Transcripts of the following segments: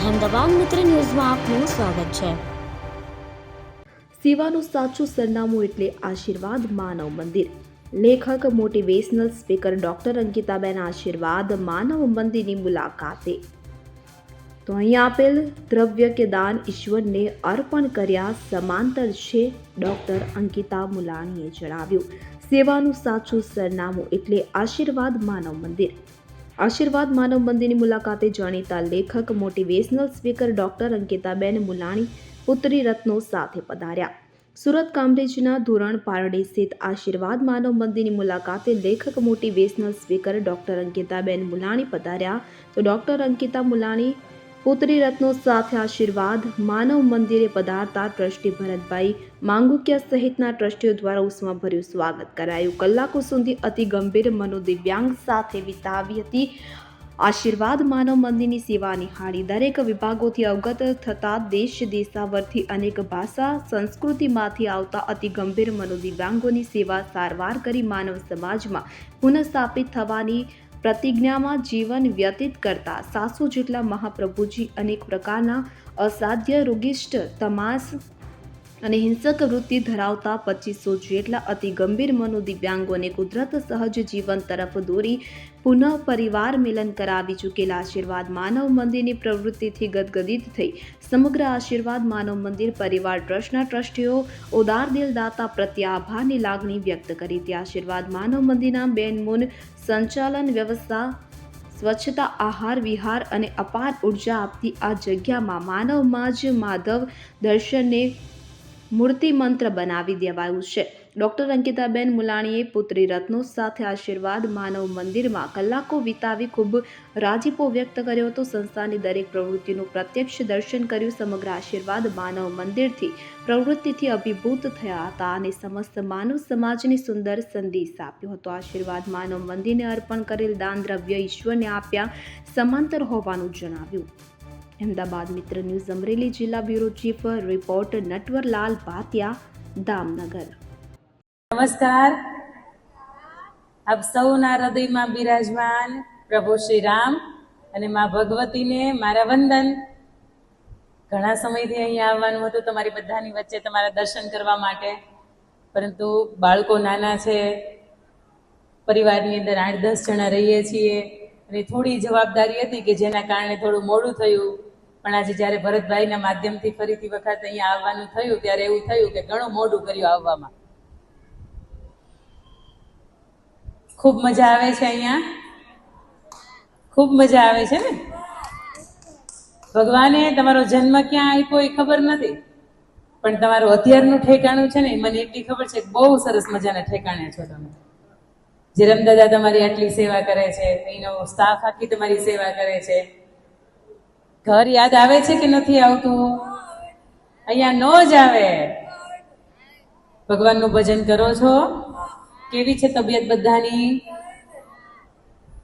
અહેમદાબાદ મિત્ર ન્યૂઝમાં આપનું સ્વાગત છે. સેવાનું સાચું સરનામું એટલે આશીર્વાદ માનવ મંદિર. લેખક, મોટિવેશનલ સ્પીકર ડોક્ટર અંકિતાબેન આશીર્વાદ માનવ મંદિરની મુલાકાતે. તો અહીં આપેલ દ્રવ્ય કે દાન ઈશ્વરને અર્પણ કર્યા સમાંતર છે ડોક્ટર અંકિતા મુલાણીએ જણાવ્યું. સેવાનું સાચું સરનામું એટલે આશીર્વાદ માનવ મંદિર. આશીર્વાદ માનવ મંદિરની મુલાકાતે જાણીતા લેખક, મોટિવેશનલ સ્પીકર ડોક્ટર અંકિતાબેન મુલાણી પુત્રી રત્નો સાથે પધાર્યા. સુરત કામરેજના ધોરણ પારડી સ્થિત આશીર્વાદ માનવ મંદિરની મુલાકાતે લેખક, મોટિવેશનલ સ્પીકર ડોક્ટર અંકિતાબેન મુલાણી પધાર્યા. તો ડોક્ટર અંકિતા મુલાણી પુત્રી રત્નો સાથે આશીર્વાદ, માનવ મંદિરે પધારતા ટ્રસ્ટી ભરતભાઈ માંગુકિયા સહિતના ટ્રસ્ટીઓ દ્વારા ઉષ્માભર્યું સ્વાગત કરાયું. કલાકો સુધી અતિ ગંભીર મનોદિવ્યાંગ સાથે વિતાવી હતી. આશીર્વાદ માનવ મંદિરની સેવા નિહાળી દરેક વિભાગોથી અવગત થતા દેશ દેશાવરથી અનેક ભાષા સંસ્કૃતિમાંથી આવતા અતિ ગંભીર મનોદિવ્યાંગોની સેવા સારવાર કરી માનવ સમાજમાં પુનઃસ્થાપિત થવાની પ્રતિજ્ઞામાં જીવન વ્યતીત કરતા સાસુ જેટલા મહાપ્રભુજી અનેક પ્રકારના અસાધ્ય રોગિષ્ટ, તમાસ અને હિંસક વૃત્તિ ધરાવતા પચીસો જેટલા અતિ ગંભીર મનોદિવ્યાંગોને કુદરત સહજ જીવન તરફ દોરી પુનઃ પરિવાર મિલન કરાવી ચૂકેલા આશીર્વાદ માનવ મંદિરની પ્રવૃત્તિથી ગદગદિત થઈ. સમગ્ર આશીર્વાદ માનવ મંદિર પરિવાર ટ્રસ્ટના ટ્રસ્ટીઓ, ઉદાર દિલદાતા પ્રત્યે આભારની લાગણી વ્યક્ત કરી. તે આશીર્વાદ માનવ મંદિરના બેનમૂન સંચાલન વ્યવસ્થા, સ્વચ્છતા, આહાર, વિહાર અને અપાર ઊર્જા આપતી આ જગ્યામાં માનવમાં જ માધવ દર્શનને મૂર્તિ મંત્ર બનાવી દેવાયું છે. ડોક્ટર અંકિતાબેન મુલાણીએ પુત્રી રત્નો સાથે આશીર્વાદ માનવ મંદિરમાં કલાકો વિતાવી ખૂબ રાજીપો વ્યક્ત કર્યો હતો. સંસ્થાની દરેક પ્રવૃત્તિનું પ્રત્યક્ષ દર્શન કર્યું. સમગ્ર આશીર્વાદ માનવ મંદિરથી, પ્રવૃત્તિથી અભિભૂત થયા હતા અને સમસ્ત માનવ સમાજને સુંદર સંદેશ આપ્યો હતો. આશીર્વાદ માનવ મંદિરને અર્પણ કરેલ દાન દ્રવ્ય ઈશ્વરને આપ્યા સમાંતર હોવાનું જણાવ્યું. અહેમદાબાદ મિત્ર ન્યૂઝ અમરેલી જિલ્લા bureau chief, reporter Natvarlal Bhatiya Damnagar. નમસ્કાર. આપ સૌના હૃદયમાં બિરાજમાન પ્રભુ શ્રી રામ અને મા ભગવતીને મારા વંદન. ઘણા સમયથી અહીંયા આવવાનું હતું તમારી બધાની વચ્ચે તમારા દર્શન કરવા માટે. પરંતુ બાળકો નાના છે. પરિવારની અંદર આઠ દસ જણા રહીએ છીએ. અને થોડી જવાબદારી હતી કે જેના કારણે થોડું મોડું થયું. પણ આજે જ્યારે ભરતભાઈના માધ્યમથી ફરીથી વખત અહીંયા આવવાનું થયું, ત્યારે એવું થયું કે ઘણું મોડું કર્યું આવવામાં. ખૂબ મજા આવે છે અહીંયા? ખૂબ મજા આવે છે ને? ભગવાને તમારો જન્મ ક્યાં આપ્યો એ ખબર નથી. પણ તમારું અત્યારનું ઠેકાણું છે ને મને એટલી ખબર છે બહુ સરસ મજાના ઠેકાણે છો તમે. જીરમદાદા તમારી આટલી સેવા કરે છે, એનો સ્ટાફ આખી તમારી સેવા કરે છે. ઘર યાદ આવે છે કે નથી આવતું? અહીંયા ન જ આવે. ભગવાનનું ભજન કરો છો? કેવી છે તબિયત બધાની?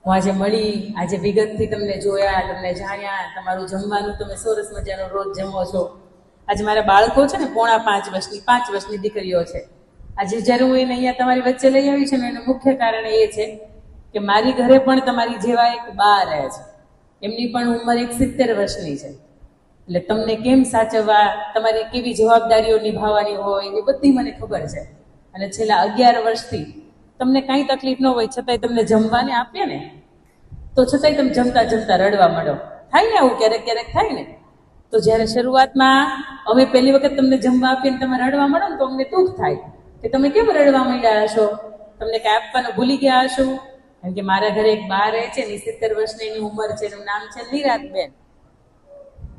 હું આજે મળી, આજે વિગતથી તમને જોયા, તમને જાણ્યા, તમારું જમવાનું તમે સરસ મજાનો રોજ જમો છો. આજે મારા બાળકો છે ને, પોણા પાંચ વર્ષની પાંચ વર્ષની દીકરીઓ છે. આજે જ્યારે હું એને અહીંયા તમારી વચ્ચે લઈ આવી છું ને, એનું મુખ્ય કારણ એ છે કે મારી ઘરે પણ તમારી જેવા એક બા રહે છે. એમની પણ ઉંમર એક સિત્તેર વર્ષની છે. એટલે તમને કેમ સાચવવા, તમારી કેવી જવાબદારીઓ નિભાવવાની હોય, એ બધી મને ખબર છે. અને છેલ્લા અગિયાર વર્ષથી તમને કાંઈ તકલીફ ન હોય, છતાંય તમને જમવાને આપીએ ને, તો છતાંય તમે જમતા જમતા રડવા માંડો. થાય ને આવું? ક્યારેક ક્યારેક થાય ને. તો જ્યારે શરૂઆતમાં અમે પહેલી વખત તમને જમવા આપીએ ને તમે રડવા માંડો ને તો અમને દુઃખ થાય કે તમે કેમ રડવા માંડ્યા હશો? તમને કાંઈ આપવાનું ભૂલી ગયા હશો? કેમ કે મારા ઘરે એક બા રહે છે ને સિત્તેર વર્ષની, એની ઉંમર છે, એનું નામ છે નિરાતબેન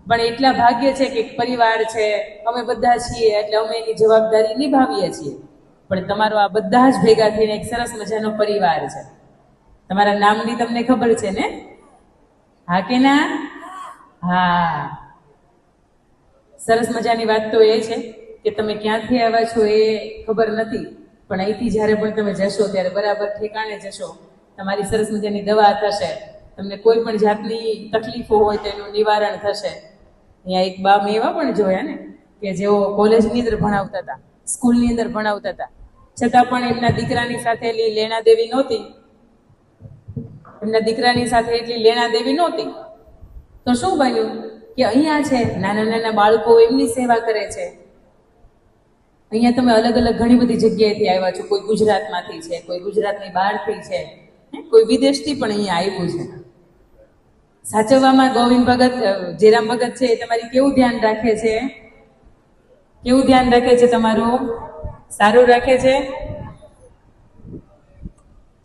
પણ એટલા ભાગ્ય છે કે એક પરિવાર છે, અમે બધા છીએ, એટલે અમે એની જવાબદારી નિભાવીએ છીએ. પણ તમારો આ બધા જ ભેગા થઈને એક સરસ મજાનો પરિવાર છે. તમારા નામની તમને ખબર છે ને? હા કે ના? હા. સરસ મજાની વાત તો એ છે કે તમે ક્યાંથી આવ્યા છો એ ખબર નથી, પણ અહીંથી જ્યારે પણ તમે જશો ત્યારે બરાબર ઠેકાણે જશો. તમારી સરસ મજાની દવા થશે. તમને કોઈ પણ જાતની તકલીફો હોય તો એનું નિવારણ થશે. અહીંયા એક બા એવા પણ જોયા ને કે જેઓ કોલેજની અંદર ભણાવતા હતા સ્કૂલની અંદર ભણાવતા હતા. છતાં પણ એમના દીકરાની સાથે એટલી લેણા દેવી નહોતી. એમના દીકરાની સાથે એટલી લેણા દેવી નહોતી. તો શું બન્યું? કે અહીંયા છે, નાના નાના બાળકો એમની સેવા કરે છે. અહીંયા તમે અલગ અલગ ઘણી બધી જગ્યાએથી આવ્યા છો. કોઈ ગુજરાતમાંથી છે, કોઈ ગુજરાતની બહારથી છે. કોઈ વિદેશથી પણ અહીંયા આવ્યું છે. સાચવવામાં ગોવિંદ ભગત જેરામ ભગત છે એ તમારી કેવું ધ્યાન રાખે છે? કેવું ધ્યાન રાખે છે તમારું? સારું રાખે છે?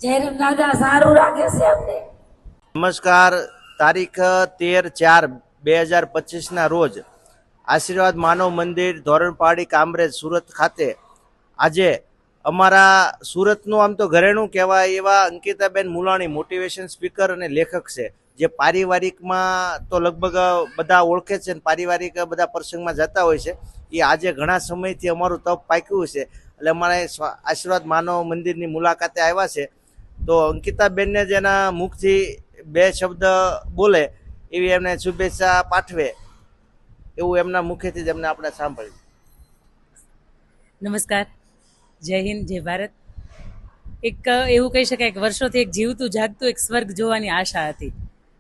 જયરામ દાદા સારું રાખે છે અમને. નમસ્કાર તારીખ તેર ચાર બે હજાર પચીસના રોજ આશીર્વાદ માનવ મંદિર ધોરણપાડી કામરેજ સુરત ખાતે આજે અમારા સુરતનું આમ તો ઘરેણું કહેવાય એવા અંકિતાબેન મુલાણી મોટિવેશન સ્પીકર અને લેખક છે. જે પારિવારિકમાં તો લગભગ બધા ઓળખે છે અને પારિવારિક બધા પ્રસંગમાં જતા હોય છે, એ આજે ઘણા સમયથી અમારું તપ પાક્યું છે. એટલે અમારે આશીર્વાદ માનવ મંદિરની મુલાકાતે આવ્યા છે. તો અંકિતાબેનને જેના મુખથી બે શબ્દ બોલે એવી એમને શુભેચ્છા પાઠવે, એવું એમના મુખેથી જ એમને આપણે સાંભળ્યું. નમસ્કાર. જય હિન્દ, જય ભારત. એક એવું કહી શકાય કે વર્ષોથી એક જીવતું, જાગતું, એક સ્વર્ગ જોવાની આશા હતી.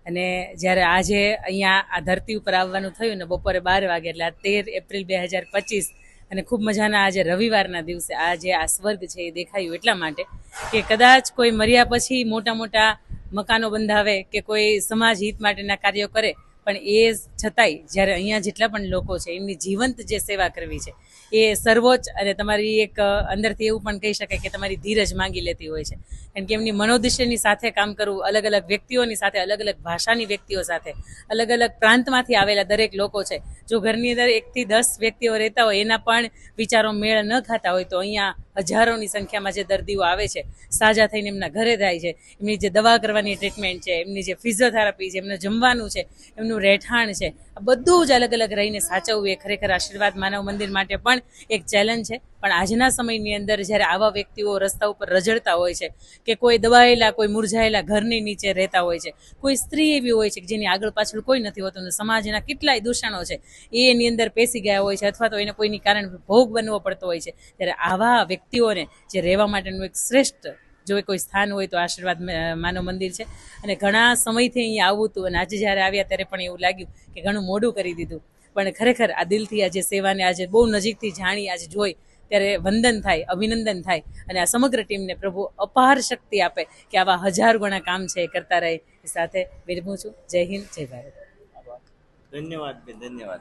અને જ્યારે આજે અહીંયા આ ધરતી ઉપર આવવાનું થયું ને બપોરે બાર વાગે, એટલે આ તેર એપ્રિલ બે હજાર પચીસ, અને ખૂબ મજાના આજે રવિવારના દિવસે આ જે આ સ્વર્ગ છે એ દેખાયું એટલા માટે કે કદાચ કોઈ મર્યા પછી મોટા મોટા મકાનો બંધાવે કે કોઈ સમાજ હિત માટેના કાર્યો કરે, પણ એ છતાંય જ્યારે અહીંયા જેટલા પણ લોકો છે, એમની જીવંત જે સેવા કરવી છે, એ સર્વોચ્ચ અને તમારી એક અંદરથી એવું પણ કહી શકાય કે તમારી ધીરજ માંગી લેતી હોય છે. કારણ કે એમની મનોદિશ્યની સાથે કામ કરવું અલગ અલગ વ્યક્તિઓની સાથે અલગ અલગ ભાષાની વ્યક્તિઓ સાથે અલગ અલગ પ્રાંતમાંથી આવેલા દરેક લોકો છે, જો ઘરની અંદર એકથી દસ વ્યક્તિઓ રહેતા હોય, એના પણ વિચારો મેળ ન ખાતા હોય, તો અહીંયા હજારોની સંખ્યામાં જે દર્દીઓ આવે છે, સાજા થઈને એમના ઘરે જાય છે, એમની જે દવા કરવાની ટ્રીટમેન્ટ છે, એમની જે ફિઝિયોથેરાપી છે, એમનું જમવાનું છે, એમનું રહેઠાણ છે આ બધું જ અલગ અલગ રહીને સાચવવું એ ખરેખર આશીર્વાદ માનવ મંદિર માટે પણ એક ચેલેન્જ છે. પણ આજના સમયની અંદર જ્યારે આવા વ્યક્તિઓ રસ્તા ઉપર રજડતા હોય છે કે કોઈ દબાયેલા, કોઈ મુરઝાયેલા ઘરની નીચે રહેતા હોય છે, કોઈ સ્ત્રી એવી હોય છે કે જેની આગળ પાછળ કોઈ નથી હોતું સમાજના કેટલાય દૂષણો છે, એ એની અંદર પેસી ગયા હોય છે અથવા તો એને કોઈની કારણ ભોગ બનવો પડતો હોય છે, ત્યારે આવા વ્યક્તિઓને જે રહેવા માટેનું એક શ્રેષ્ઠ જો કોઈ સ્થાન હોય તો આશીર્વાદ મ- માનવ મંદિર છે. અને ઘણા સમયથી અહીંયા આવવું હતું અને આજે જ્યારે આવ્યા ત્યારે પણ એવું લાગ્યું કે ઘણું મોડું કરી દીધું. પણ ખરેખર આ દિલથી આજે સેવાને આજે બહુ નજીકથી જાણી આજે જોઈ ત્યારે વંદન થાય, અભિનંદન થાય. અને આ સમગ્ર ટીમને પ્રભુ અપાર શક્તિ આપે કે આવા હજાર ગણા કામ છે એ કરતા રહે. સાથે વિરમું છું. જય હિન્દ, જય ભારત. ધન્યવાદ ધન્યવાદ.